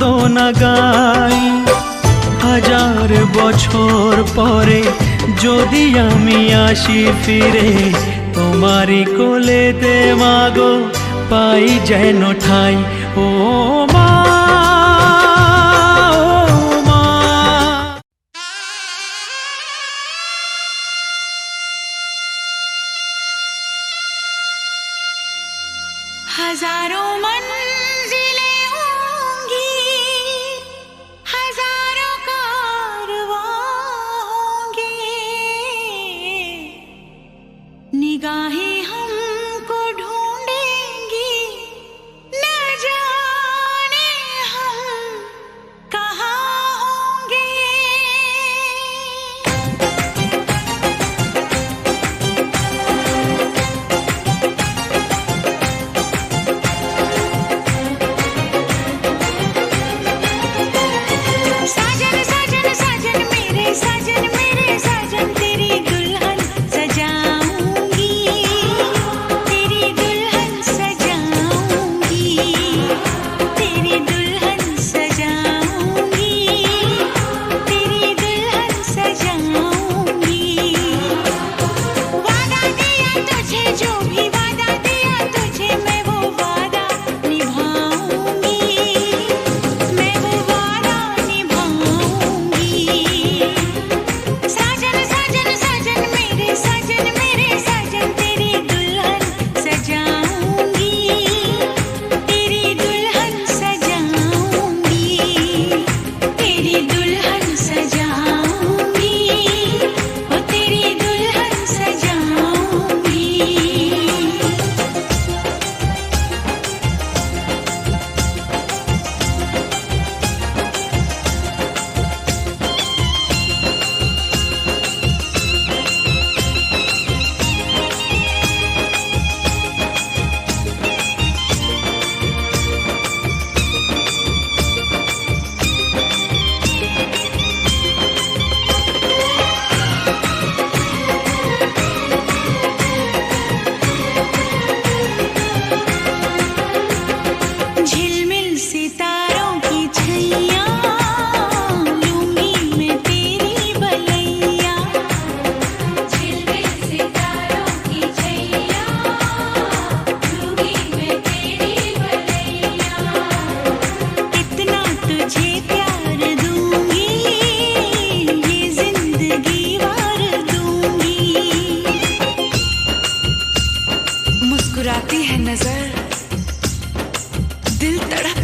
বন্দনা গাই হাজার বছর পরে যদি আমি আসি ফিরে তোমারই কোলেতে মাগো পাই যেন ঠাই ও মা ও মা हजारों मंजिलें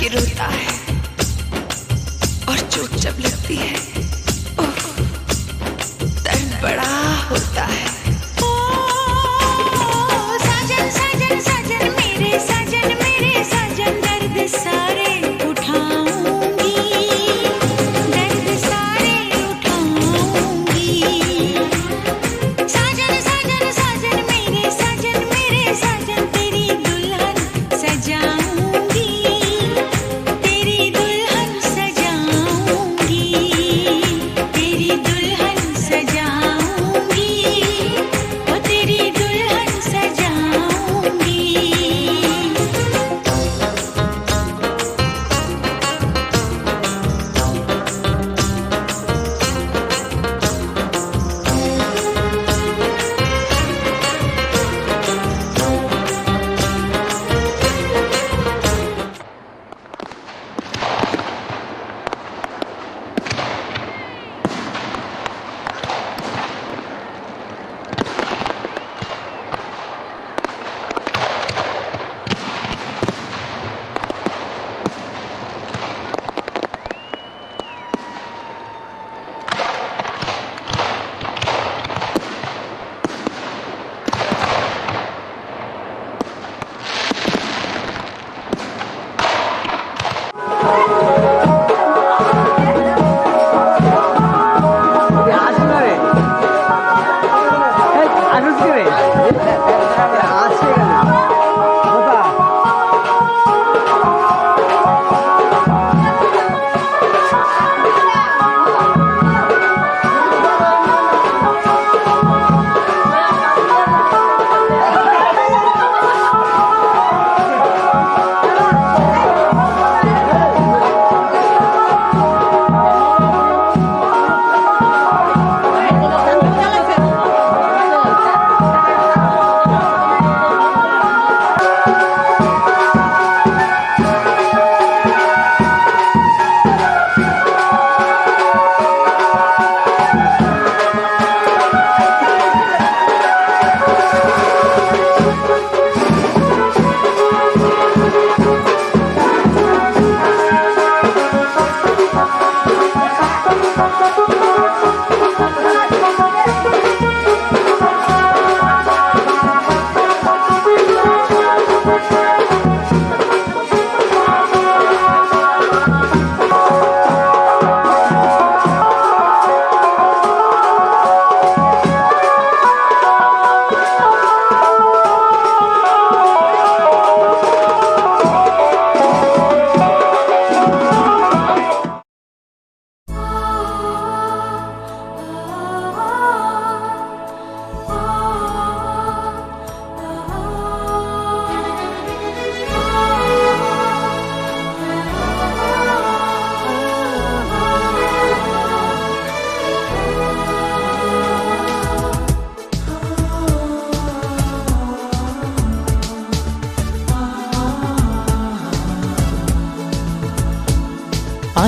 के रोता है और चोट जब लगती है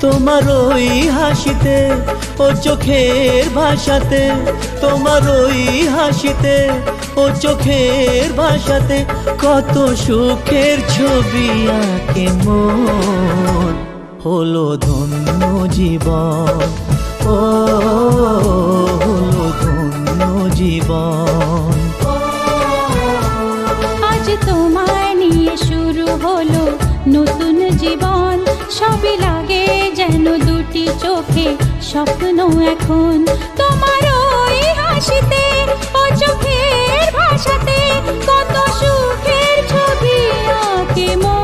তোমার ওই হাসিতে ও চোখের ভাষাতে, তোমার ওই হাসিতে ও চোখের ভাষাতে কত সুখের ছবি আঁকে মন। হলো ধন্য জীবন, ও হলো ধন্য জীবন। আজ তোমায় নিয়ে শুরু হলো নতুন জীবন সবই লাগে যেন দুটি চোখে স্বপ্ন এখন। তোমার ওই হাসিতে ও চোখের ভাষাতে, কত সুখের ছবি আঁকে মন।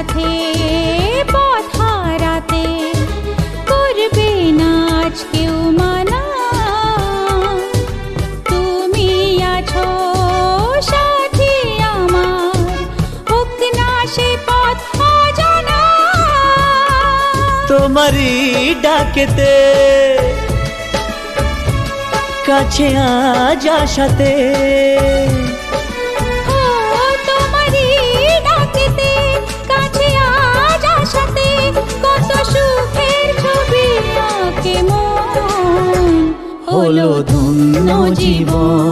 তোমারই ডাকেতে। কাছে আজ আসাতে হলো ধন্য জীবন।